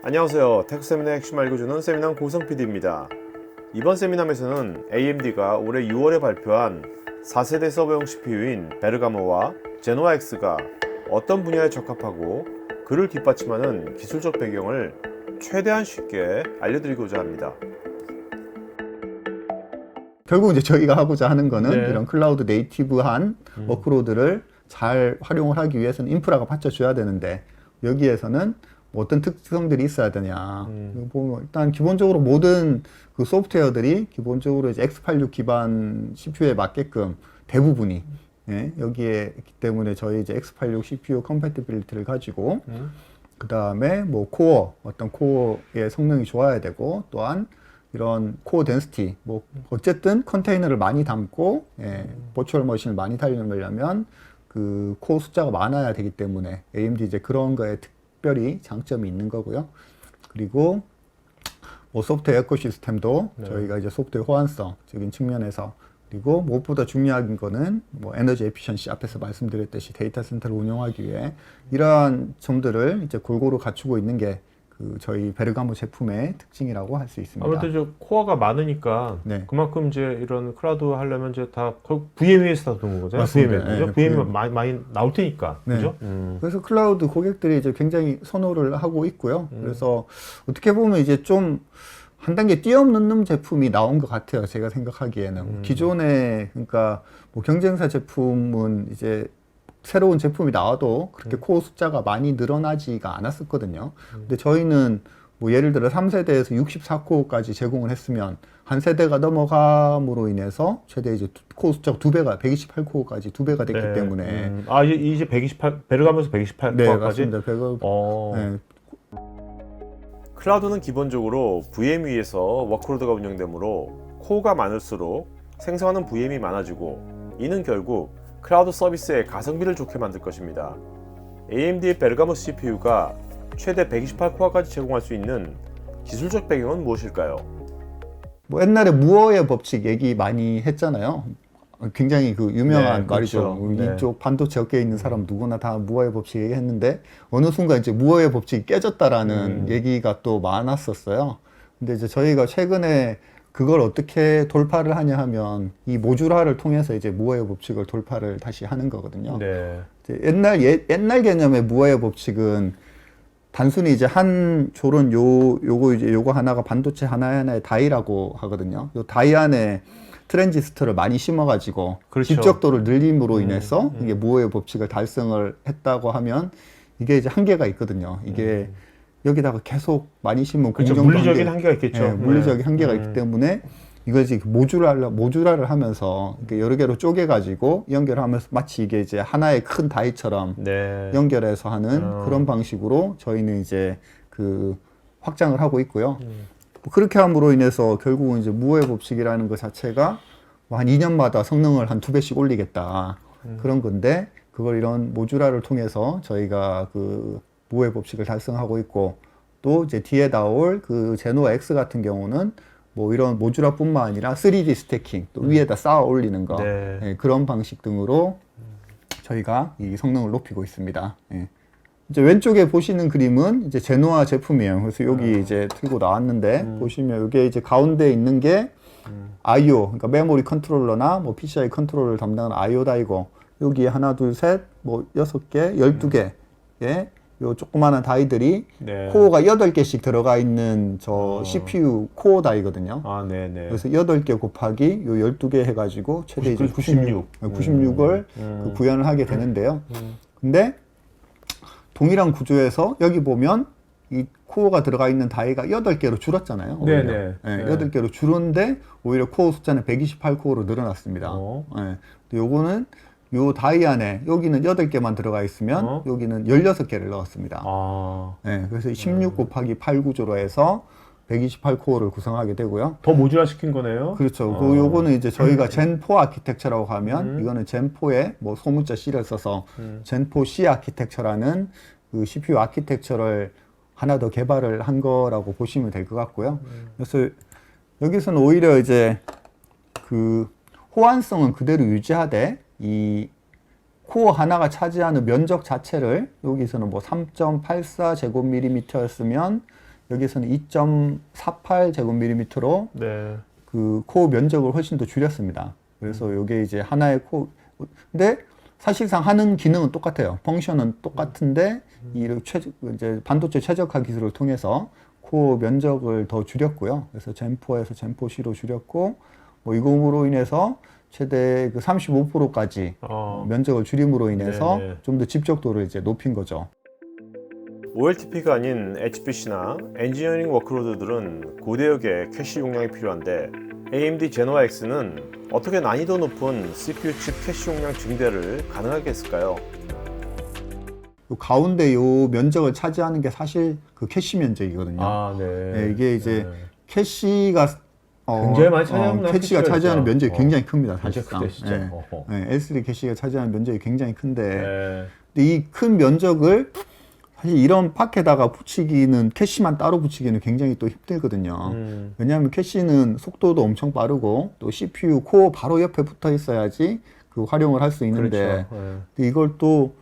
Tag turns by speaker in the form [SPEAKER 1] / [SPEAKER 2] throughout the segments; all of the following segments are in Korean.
[SPEAKER 1] 안녕하세요. 테크 세미나 핵심 알려주는 세미나 고성 PD입니다. 이번 세미나에서는 AMD가 올해 6월에 발표한 4세대 서버용 CPU인 베르가모와 제노아 X가 어떤 분야에 적합하고 그를 뒷받침하는 기술적 배경을 최대한 쉽게 알려드리고자 합니다.
[SPEAKER 2] 결국 이제 저희가 하고자 하는 거는
[SPEAKER 1] 네.
[SPEAKER 2] 이런 클라우드 네이티브한 워크로드를 잘 활용을 하기 위해서는 인프라가 받쳐줘야 되는데 여기에서는 뭐 어떤 특성들이 있어야 되냐. 이거 보면 일단 기본적으로 모든 그 소프트웨어들이 기본적으로 이제 x86 기반 CPU에 맞게끔 대부분이 예, 여기에 있기 때문에 저희 이제 x86 CPU 컴패티빌리티를 가지고 그 다음에 뭐 코어 어떤 코어의 성능이 좋아야 되고 또한 이런 코어 덴시티 뭐 어쨌든 컨테이너를 많이 담고 예, 버추얼 머신을 많이 달려면 그 코어 숫자가 많아야 되기 때문에 AMD 이제 그런 거에 특 별히 장점이 있는 거고요. 그리고 뭐 소프트웨어 에코시스템도 저희가 이제 소프트웨어 호환성적인 측면에서 그리고 무엇보다 중요한 거는 뭐 에너지 에피션시 앞에서 말씀드렸듯이 데이터 센터를 운영하기 위해 이러한 점들을 이제 골고루 갖추고 있는 게 그 저희 베르가모 제품의 특징이라고 할 수 있습니다.
[SPEAKER 1] 아무래도 저 코어가 많으니까
[SPEAKER 2] 네.
[SPEAKER 1] 그만큼 이제 이런 클라우드 하려면 이제 다 결국 VM에서 다 도는 거잖아요.
[SPEAKER 2] 맞습니다.
[SPEAKER 1] VM에. 그죠?
[SPEAKER 2] 네,
[SPEAKER 1] VM이
[SPEAKER 2] VM.
[SPEAKER 1] 많이, 많이 나올 테니까.
[SPEAKER 2] 네.
[SPEAKER 1] 그죠? 음.
[SPEAKER 2] 그래서 클라우드 고객들이 이제 굉장히 선호를 하고 있고요.
[SPEAKER 1] 음.
[SPEAKER 2] 그래서 어떻게 보면 이제 좀 한 단계 뛰어넘는 제품이 나온 것 같아요. 제가 생각하기에는
[SPEAKER 1] 음.
[SPEAKER 2] 기존에 그러니까 뭐 경쟁사 제품은 이제 새로운 제품이 나와도 그렇게
[SPEAKER 1] 음.
[SPEAKER 2] 코어 숫자가 많이 늘어나지가 않았었거든요. 근데 저희는 뭐 예를 들어 3세대에서 64코어까지 제공을 했으면 한 세대가 넘어감으로 인해서 최대 이제 두- 코어 숫자가 두 배가 128코어까지 두 배가 됐기
[SPEAKER 1] 네.
[SPEAKER 2] 때문에
[SPEAKER 1] 음. 아, 이제, 이제 128, 베르가면서
[SPEAKER 2] 128네
[SPEAKER 1] 코어까지?
[SPEAKER 2] 맞습니다. 100을
[SPEAKER 1] 어.
[SPEAKER 2] 네,
[SPEAKER 1] 클라우드는 기본적으로 VM 위에서 워크로드가 운영되므로 코어가 많을수록 생성하는 VM이 많아지고 이는 결국 클라우드 서비스의 가성비를 좋게 만들 것입니다. AMD의 베르가모 CPU가 최대 128코어까지 제공할 수 있는 기술적 배경은 무엇일까요?
[SPEAKER 2] 뭐 옛날에 무어의 법칙 얘기 많이 했잖아요. 굉장히 그 유명한
[SPEAKER 1] 네,
[SPEAKER 2] 말이죠.
[SPEAKER 1] 그렇죠. 네.
[SPEAKER 2] 이쪽 반도체 업계에 있는 사람 누구나 다 무어의 법칙 얘기했는데 어느 순간 이제 무어의 법칙이 깨졌다라는
[SPEAKER 1] 음.
[SPEAKER 2] 얘기가 또 많았었어요. 근데 이제 저희가 최근에 그걸 어떻게 돌파를 하냐 하면 이 모듈화를 통해서 이제 무어의 법칙을 돌파를 다시 하는 거거든요.
[SPEAKER 1] 네.
[SPEAKER 2] 옛날 예, 옛날 개념의 무어의 법칙은 단순히 이제 한 조론 요 요거 이제 요거 하나가 반도체 하나 하나의 다이라고 하거든요. 요 다이 안에 트랜지스터를 많이 심어가지고
[SPEAKER 1] 그렇죠.
[SPEAKER 2] 집적도를 늘림으로
[SPEAKER 1] 음,
[SPEAKER 2] 인해서
[SPEAKER 1] 음.
[SPEAKER 2] 이게 무어의 법칙을 달성을 했다고 하면 이게 이제 한계가 있거든요. 이게 여기다가 계속 많이 심으면
[SPEAKER 1] 음. 그렇죠. 물리적인
[SPEAKER 2] 한계-
[SPEAKER 1] 한계 가 있겠죠.
[SPEAKER 2] 예, 물리적인
[SPEAKER 1] 네.
[SPEAKER 2] 한계가
[SPEAKER 1] 음.
[SPEAKER 2] 있기 때문에 이걸 이제 모듈화, 모듈화를 하면서 여러 개로 쪼개가지고 연결하면서 마치 이게 이제 하나의 큰 다이처럼
[SPEAKER 1] 네.
[SPEAKER 2] 연결해서 하는
[SPEAKER 1] 어.
[SPEAKER 2] 그런 방식으로 저희는 이제 그 확장을 하고 있고요.
[SPEAKER 1] 음.
[SPEAKER 2] 뭐 그렇게 함으로 인해서 결국은 이제 무의 법칙이라는 것 자체가 뭐 한 2년마다 성능을 한 두 배씩 올리겠다.
[SPEAKER 1] 음.
[SPEAKER 2] 그런 건데 그걸 이런 모듈화를 통해서 저희가 그 무의 법칙을 달성하고 있고 또 이제 뒤에 나올 그 제노 X 같은 경우는 뭐 이런 모듈화뿐만 아니라 3D 스태킹 또 위에다 쌓아 올리는 거
[SPEAKER 1] 네.
[SPEAKER 2] 예, 그런 방식 등으로 저희가 이 성능을 높이고 있습니다. 예. 이제 왼쪽에 보시는 그림은 이제 제노아 제품이에요. 그래서 여기 이제 들고 나왔는데 보시면 이게 이제 가운데 있는 게 I/O, 그러니까 메모리 컨트롤러나 뭐 PCI 컨트롤러를 담당하는 I/O 다이고 여기 하나, 둘, 셋, 뭐 여섯 개, 열두 개, 예, 요 조그마한 다이들이
[SPEAKER 1] 네.
[SPEAKER 2] 코어가 여덟 개씩 들어가 있는 저
[SPEAKER 1] 어.
[SPEAKER 2] CPU 코어 다이거든요.
[SPEAKER 1] 아, 네, 네.
[SPEAKER 2] 그래서 여덟 개 곱하기 요 열두 개 해가지고 최대 이제
[SPEAKER 1] 96.
[SPEAKER 2] 96, 을
[SPEAKER 1] 음.
[SPEAKER 2] 그 구현을 하게 되는데요.
[SPEAKER 1] 음.
[SPEAKER 2] 근데 동일한 구조에서 여기 보면 이 코어가 들어가 있는 다이가 8개로 줄었잖아요. 오히려.
[SPEAKER 1] 네네.
[SPEAKER 2] 예,
[SPEAKER 1] 네.
[SPEAKER 2] 8개로 줄었는데 오히려 코어 숫자는 128코어로 늘어났습니다.
[SPEAKER 1] 어.
[SPEAKER 2] 예. 근데 요거는 요 다이 안에 여기는 8개만 들어가 있으면
[SPEAKER 1] 어.
[SPEAKER 2] 여기는 16개를 넣었습니다.
[SPEAKER 1] 아.
[SPEAKER 2] 예, 그래서 16 곱하기 8 구조로 해서 128코어를 구성하게 되고요.
[SPEAKER 1] 더 모듈화 시킨 거네요.
[SPEAKER 2] 그렇죠.
[SPEAKER 1] 어.
[SPEAKER 2] 그 요거는 이제 저희가 젠4 아키텍처라고 하면
[SPEAKER 1] 음.
[SPEAKER 2] 이거는 젠4에 뭐 소문자 C를 써서
[SPEAKER 1] 음.
[SPEAKER 2] 젠4 C 아키텍처라는 그 CPU 아키텍처를 하나 더 개발을 한 거라고 보시면 될 것 같고요.
[SPEAKER 1] 음.
[SPEAKER 2] 그래서 여기서는 오히려 이제 그 호환성은 그대로 유지하되 이 코어 하나가 차지하는 면적 자체를 여기서는 뭐 3.84 제곱밀리미터였으면 여기서는 2.48 제곱밀리미터로
[SPEAKER 1] 네.
[SPEAKER 2] 그 코어 면적을 훨씬 더 줄였습니다. 그래서 이게 이제 하나의 코 근데 사실상 하는 기능은 똑같아요. 펑션은 똑같은데 이 최, 이제 반도체 최적화 기술을 통해서 코어 면적을 더 줄였고요. 그래서 젠4에서 젠4C로 줄였고 뭐 이공으로 인해서 최대 그 35%까지
[SPEAKER 1] 어.
[SPEAKER 2] 면적을 줄임으로 인해서
[SPEAKER 1] 네네.
[SPEAKER 2] 좀 더 집적도를 이제 높인 거죠.
[SPEAKER 1] OLTP가 아닌 HPC나 엔지니어링 워크로드들은 고대역의 캐시 용량이 필요한데 AMD 제노아 X는 어떻게 난이도 높은 CPU 칩 캐시 용량 증대를 가능하게 했을까요?
[SPEAKER 2] 요 가운데 요 면적을 차지하는 게 사실 그 캐시 면적이거든요.
[SPEAKER 1] 아, 네.
[SPEAKER 2] 네, 이게 이제 캐시가 어,
[SPEAKER 1] 굉장히 많이 차지하는구나,
[SPEAKER 2] 캐시가
[SPEAKER 1] 캐시가
[SPEAKER 2] 차지하는. 면적이
[SPEAKER 1] 어.
[SPEAKER 2] 굉장히 큽니다. 사실상.
[SPEAKER 1] 크대, 진짜.
[SPEAKER 2] 네. 네, L3 캐시가 차지하는 면적이 굉장히 큰데
[SPEAKER 1] 네.
[SPEAKER 2] 근데 이큰 면적을 사실 이런 팍에다가 붙이기는 캐시만 따로 붙이기는 굉장히 또 힘들거든요.
[SPEAKER 1] 음.
[SPEAKER 2] 왜냐하면 캐시는 속도도 엄청 빠르고 또 CPU 코어 바로 옆에 붙어 있어야지 그 활용을 할 수 있는데
[SPEAKER 1] 그렇죠. 네.
[SPEAKER 2] 이걸 또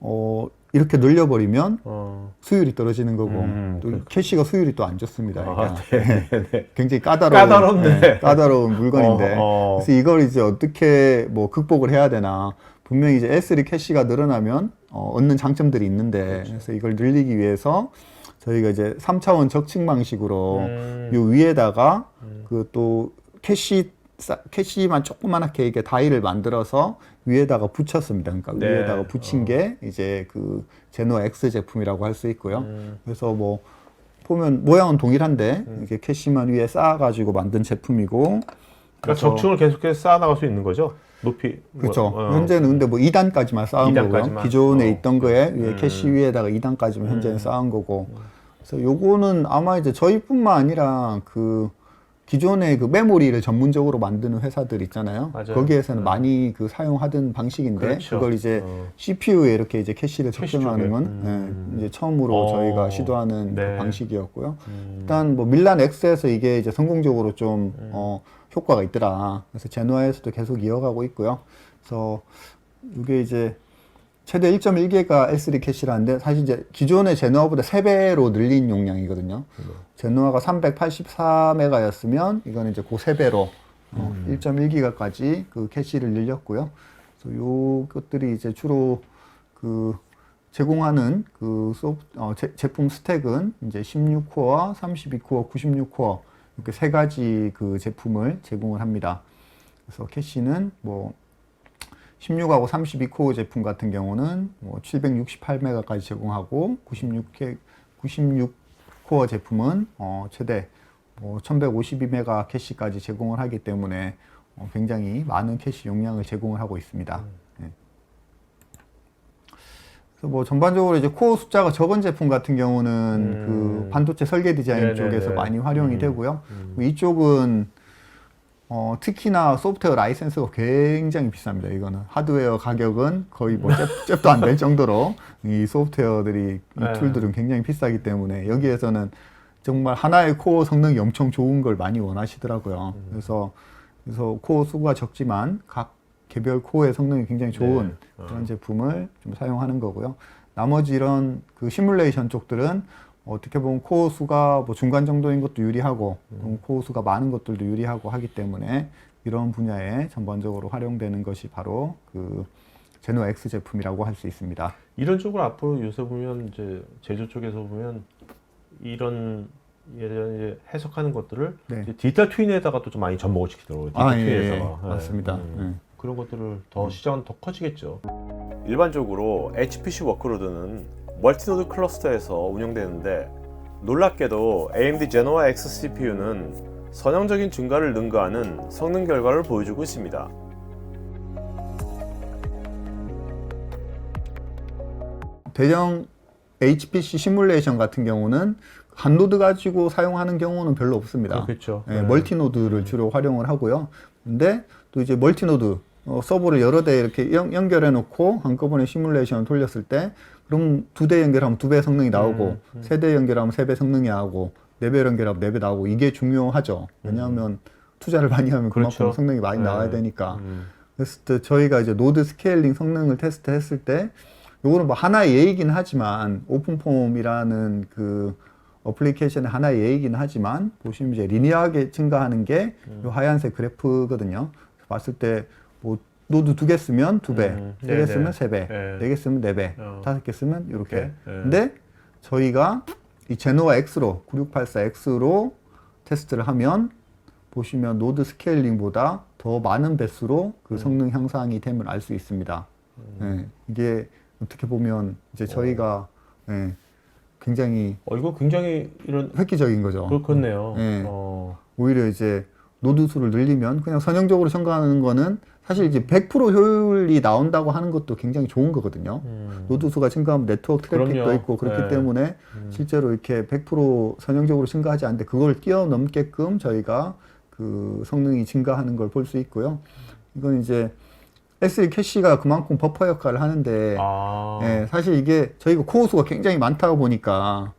[SPEAKER 2] 어, 이렇게 늘려버리면
[SPEAKER 1] 어.
[SPEAKER 2] 수율이 떨어지는 거고
[SPEAKER 1] 음,
[SPEAKER 2] 또
[SPEAKER 1] 그-
[SPEAKER 2] 캐시가 수율이 또 안 좋습니다.
[SPEAKER 1] 아,
[SPEAKER 2] 그러니까
[SPEAKER 1] 네, 네, 네.
[SPEAKER 2] 굉장히 까다로운
[SPEAKER 1] 까다롭네.
[SPEAKER 2] 네, 까다로운 물건인데
[SPEAKER 1] 어, 어.
[SPEAKER 2] 그래서 이걸 이제 어떻게 뭐 극복을 해야 되나 분명히 이제 S3 캐시가 늘어나면 어, 얻는 장점들이 있는데
[SPEAKER 1] 그렇죠.
[SPEAKER 2] 그래서 이걸 늘리기 위해서 저희가 이제 3차원 적층 방식으로
[SPEAKER 1] 음.
[SPEAKER 2] 요 위에다가
[SPEAKER 1] 음.
[SPEAKER 2] 그또 캐시 싸- 캐시만 조그만하게 이렇게 다이를 만들어서 위에다가 붙였습니다. 그러니까
[SPEAKER 1] 네.
[SPEAKER 2] 위에다가 붙인 게 이제 그 제노 X 제품이라고 할 수 있고요.
[SPEAKER 1] 음.
[SPEAKER 2] 그래서 뭐 보면 모양은 동일한데 이게 캐시만 위에 쌓아가지고 만든 제품이고
[SPEAKER 1] 그러니까 적층을 계속해서 쌓아나갈 수 있는 거죠? 높이.
[SPEAKER 2] 그렇죠.
[SPEAKER 1] 뭐, 어.
[SPEAKER 2] 현재는 근데 뭐 2단까지만 쌓은
[SPEAKER 1] 2단까지만?
[SPEAKER 2] 거고요. 기존에
[SPEAKER 1] 어.
[SPEAKER 2] 있던 거에 위에
[SPEAKER 1] 음.
[SPEAKER 2] 캐시 위에다가 2단까지만 현재는
[SPEAKER 1] 음.
[SPEAKER 2] 쌓은 거고. 그래서 요거는 아마 이제 저희뿐만 아니라 그 기존의 그 메모리를 전문적으로 만드는 회사들 있잖아요.
[SPEAKER 1] 맞아요.
[SPEAKER 2] 거기에서는
[SPEAKER 1] 음.
[SPEAKER 2] 많이 그 사용하던 방식인데
[SPEAKER 1] 그렇죠.
[SPEAKER 2] 그걸 이제
[SPEAKER 1] 어.
[SPEAKER 2] CPU에 이렇게 이제 캐시를
[SPEAKER 1] 캐시
[SPEAKER 2] 적용하는. 건
[SPEAKER 1] 음.
[SPEAKER 2] 예, 이제 처음으로
[SPEAKER 1] 어.
[SPEAKER 2] 저희가 시도하는 그
[SPEAKER 1] 네.
[SPEAKER 2] 방식이었고요.
[SPEAKER 1] 음.
[SPEAKER 2] 일단 뭐 밀란 X에서 이게 이제 성공적으로 좀 어, 효과가 있더라. 그래서 제노아에서도 계속 이어가고 있고요. 그래서 이게 이제 최대 1.1기가 L3 캐시라는데 사실 이제 기존의 제노아보다 3배로 늘린 용량이거든요. 제노아가 384메가였으면 이거는 이제 그 3배로 어, 1.1기가까지 그 캐시를 늘렸고요. 그래서 요것들이 이제 주로 그 제공하는 그 소프, 어, 제, 제품 스택은 이제 16코어, 32코어, 96코어 이렇게 세 가지 그 제품을 제공을 합니다. 그래서 캐시는 뭐 16하고 32코어 제품 같은 경우는 뭐 768메가까지 제공하고 96 96코어 제품은 어, 최대 뭐 1152메가 캐시까지 제공을 하기 때문에 어, 굉장히 많은 캐시 용량을 제공을 하고 있습니다. 예. 그래서 뭐 전반적으로 이제 코어 숫자가 적은 제품 같은 경우는
[SPEAKER 1] 음.
[SPEAKER 2] 그 반도체 설계 디자인
[SPEAKER 1] 네네네.
[SPEAKER 2] 쪽에서 많이 활용이
[SPEAKER 1] 음.
[SPEAKER 2] 되고요.
[SPEAKER 1] 음.
[SPEAKER 2] 뭐 이쪽은 어, 특히나 소프트웨어 라이센스가 굉장히 비쌉니다. 이거는 하드웨어 가격은 거의 뭐 잽, 잽도 안 될 정도로 이 소프트웨어들이 이
[SPEAKER 1] 네.
[SPEAKER 2] 툴들은 굉장히 비싸기 때문에 여기에서는 정말 하나의 코어 성능이 엄청 좋은 걸 많이 원하시더라고요.
[SPEAKER 1] 음.
[SPEAKER 2] 그래서 그래서 코어 수가 적지만 각 개별 코어의 성능이 굉장히 좋은
[SPEAKER 1] 네. 어.
[SPEAKER 2] 그런 제품을 좀 사용하는 거고요. 나머지 이런 그 시뮬레이션 쪽들은 어떻게 보면 코어 수가 뭐 중간 정도인 것도 유리하고 또 코어 수가 많은 것들도 유리하고 하기 때문에 이런 분야에 전반적으로 활용되는 것이 바로 그 제노 X 제품이라고 할 수 있습니다.
[SPEAKER 1] 이런 쪽으로 앞으로 요새 보면 이제 제조 쪽에서 보면 이런 이제 해석하는 것들을
[SPEAKER 2] 네.
[SPEAKER 1] 이제 디지털 트윈에다가 또 좀 많이 접목을 시키더라고요. 디지털
[SPEAKER 2] 아, 예,
[SPEAKER 1] 트윈에다가.
[SPEAKER 2] 예, 맞습니다.
[SPEAKER 1] 음, 그런 것들을 더 시장은 더 커지겠죠.
[SPEAKER 3] 일반적으로 HPC 워크로드는 멀티노드 클러스터에서 운영되는데 놀랍게도 AMD 제노아 X CPU는 선형적인 증가를 능가하는 성능 결과를 보여주고 있습니다.
[SPEAKER 2] 대형 HPC 시뮬레이션 같은 경우는 한 노드 가지고 사용하는 경우는 별로 없습니다.
[SPEAKER 1] 그렇겠죠.
[SPEAKER 2] 예,
[SPEAKER 1] 네.
[SPEAKER 2] 멀티노드를 주로 활용을 하고요. 근데 또 이제 멀티노드 어, 서버를 여러 대 이렇게 연, 연결해 놓고 한꺼번에 시뮬레이션을 돌렸을 때 그럼 두 대 연결하면 두 배 성능이 나오고
[SPEAKER 1] 음,
[SPEAKER 2] 세대 연결하면 세 배 성능이 나오고 네 배 연결하면 네 배 나오고 이게 중요하죠. 왜냐하면 투자를 많이 하면 그만큼
[SPEAKER 1] 음. 그렇죠.
[SPEAKER 2] 성능이 많이
[SPEAKER 1] 네.
[SPEAKER 2] 나와야 되니까.
[SPEAKER 1] 음.
[SPEAKER 2] 그랬을 때 저희가 이제 노드 스케일링 성능을 테스트했을 때 요거는 뭐 하나의 예이긴 하지만 오픈폼이라는 그 어플리케이션의 하나의 예이긴 하지만 보시면 이제 리니어하게 증가하는 게이 하얀색 그래프거든요. 봤을 때 뭐 노드 두 개 쓰면 두 배,
[SPEAKER 1] 음,
[SPEAKER 2] 세개
[SPEAKER 1] 네네.
[SPEAKER 2] 쓰면 세 배,
[SPEAKER 1] 네.
[SPEAKER 2] 네개 쓰면 네 배,
[SPEAKER 1] 어.
[SPEAKER 2] 다섯 개 쓰면 이렇게.
[SPEAKER 1] 네.
[SPEAKER 2] 근데 저희가 이 제노아 X로 9684X로 테스트를 하면 보시면 노드 스케일링보다 더 많은 배수로 그 성능 향상이 됨을 알 수 있습니다. 예, 이게 어떻게 보면 이제 저희가 예, 굉장히
[SPEAKER 1] 어, 이거 굉장히 이런
[SPEAKER 2] 획기적인 거죠.
[SPEAKER 1] 그렇겠네요.
[SPEAKER 2] 네.
[SPEAKER 1] 어.
[SPEAKER 2] 오히려 이제 노드 수를 늘리면 그냥 선형적으로 첨가하는 거는 사실 이제 100% 효율이 나온다고 하는 것도 굉장히 좋은 거거든요.
[SPEAKER 1] 음.
[SPEAKER 2] 노드 수가 증가하면 네트워크 트래픽도
[SPEAKER 1] 그럼요.
[SPEAKER 2] 있고 그렇기
[SPEAKER 1] 네.
[SPEAKER 2] 때문에 실제로 이렇게 100% 선형적으로 증가하지 않는데 그걸 뛰어넘게끔 저희가 그 성능이 증가하는 걸 볼 수 있고요. 이건 이제 S1 캐시가 그만큼 버퍼 역할을 하는데
[SPEAKER 1] 아.
[SPEAKER 2] 예, 사실 이게 저희가 코어 수가 굉장히 많다 보니까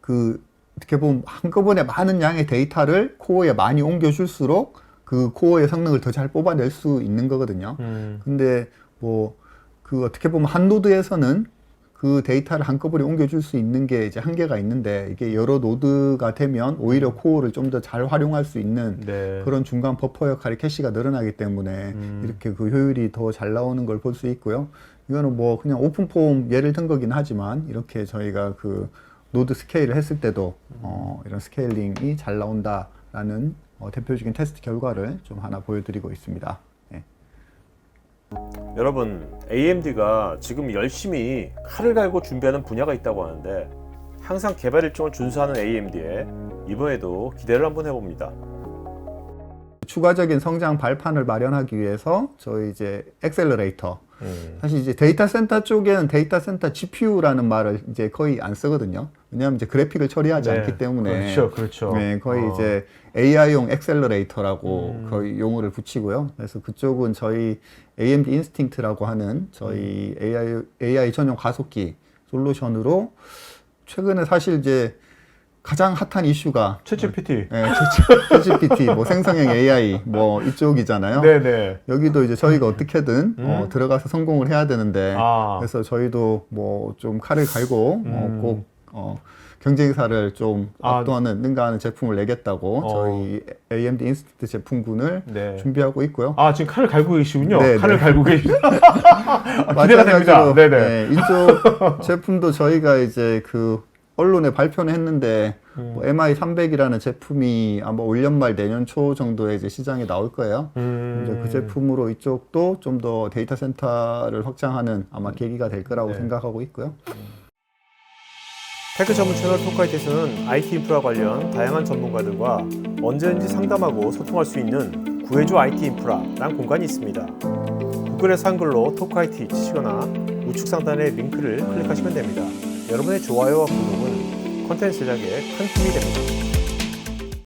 [SPEAKER 2] 그 어떻게 보면 한꺼번에 많은 양의 데이터를 코어에 많이 옮겨줄수록 그 코어의 성능을 더 잘 뽑아낼 수 있는 거거든요.
[SPEAKER 1] 음.
[SPEAKER 2] 근데 뭐 그 어떻게 보면 한 노드에서는 그 데이터를 한꺼번에 옮겨줄 수 있는 게 이제 한계가 있는데 이게 여러 노드가 되면 오히려 코어를 좀 더 잘 활용할 수 있는
[SPEAKER 1] 네.
[SPEAKER 2] 그런 중간 버퍼 역할의 캐시가 늘어나기 때문에
[SPEAKER 1] 음.
[SPEAKER 2] 이렇게 그 효율이 더 잘 나오는 걸 볼 수 있고요. 이거는 뭐 그냥 오픈폼 예를 든 거긴 하지만 이렇게 저희가 그 노드 스케일을 했을 때도 어 이런 스케일링이 잘 나온다라는 어 대표적인 테스트 결과를 좀 하나 보여드리고 있습니다. 예.
[SPEAKER 1] 여러분 AMD가 지금 열심히 칼을 갈고 준비하는 분야가 있다고 하는데 항상 개발 일정을 준수하는 AMD에 이번에도 기대를 한번 해봅니다.
[SPEAKER 2] 추가적인 성장 발판을 마련하기 위해서 저희 이제 엑셀러레이터
[SPEAKER 1] 음.
[SPEAKER 2] 사실 이제 데이터 센터 쪽에는 데이터 센터 GPU라는 말을 이제 거의 안 쓰거든요. 왜냐하면 이제 그래픽을 처리하지
[SPEAKER 1] 네.
[SPEAKER 2] 않기 때문에
[SPEAKER 1] 그렇죠, 그렇죠.
[SPEAKER 2] 네, 거의
[SPEAKER 1] 어.
[SPEAKER 2] 이제 AI용 엑셀러레이터라고
[SPEAKER 1] 음.
[SPEAKER 2] 거의 용어를 붙이고요. 그래서 그쪽은 저희 AMD 인스팅트라고 하는 저희
[SPEAKER 1] 음.
[SPEAKER 2] AI AI 전용 가속기 솔루션으로 최근에 사실 이제 가장 핫한 이슈가
[SPEAKER 1] 챗GPT.
[SPEAKER 2] 네, GPT, 뭐 생성형 AI 뭐 이쪽이잖아요.
[SPEAKER 1] 네네.
[SPEAKER 2] 여기도 이제 저희가 어떻게든
[SPEAKER 1] 음.
[SPEAKER 2] 어, 들어가서 성공을 해야 되는데
[SPEAKER 1] 아.
[SPEAKER 2] 그래서 저희도 뭐 좀 칼을 갈고
[SPEAKER 1] 음.
[SPEAKER 2] 어, 꼭 어, 경쟁사를 좀
[SPEAKER 1] 아.
[SPEAKER 2] 압도하는 능가하는 제품을 내겠다고
[SPEAKER 1] 어.
[SPEAKER 2] 저희 AMD 인스티트 제품군을
[SPEAKER 1] 네.
[SPEAKER 2] 준비하고 있고요.
[SPEAKER 1] 아 지금 칼을 갈고 계시군요.
[SPEAKER 2] 네,
[SPEAKER 1] 칼을
[SPEAKER 2] 네.
[SPEAKER 1] 갈고 계시. 아, 기대가 됩니다. 네네.
[SPEAKER 2] 네, 이쪽 제품도 저희가 이제 그 언론에 발표는 했는데
[SPEAKER 1] 음.
[SPEAKER 2] 뭐 MI300이라는 제품이 아마 올 연말 내년 초 정도에 이제 시장에 나올 거예요.
[SPEAKER 1] 음.
[SPEAKER 2] 이제 그 제품으로 이쪽도 좀 더 데이터 센터를 확장하는 아마 계기가 될 거라고
[SPEAKER 1] 네.
[SPEAKER 2] 생각하고 있고요.
[SPEAKER 1] 테크 전문 채널 토카이트에서는 IT 인프라 관련 다양한 전문가들과 언제든지 상담하고 소통할 수 있는 구해줘 IT 인프라란 공간이 있습니다. 구글에서 한글로 토카이트 치시거나 우측 상단의 링크를 클릭하시면 됩니다. 여러분의 좋아요와 구독은 컨텐츠 제작에 큰 힘이 됩니다.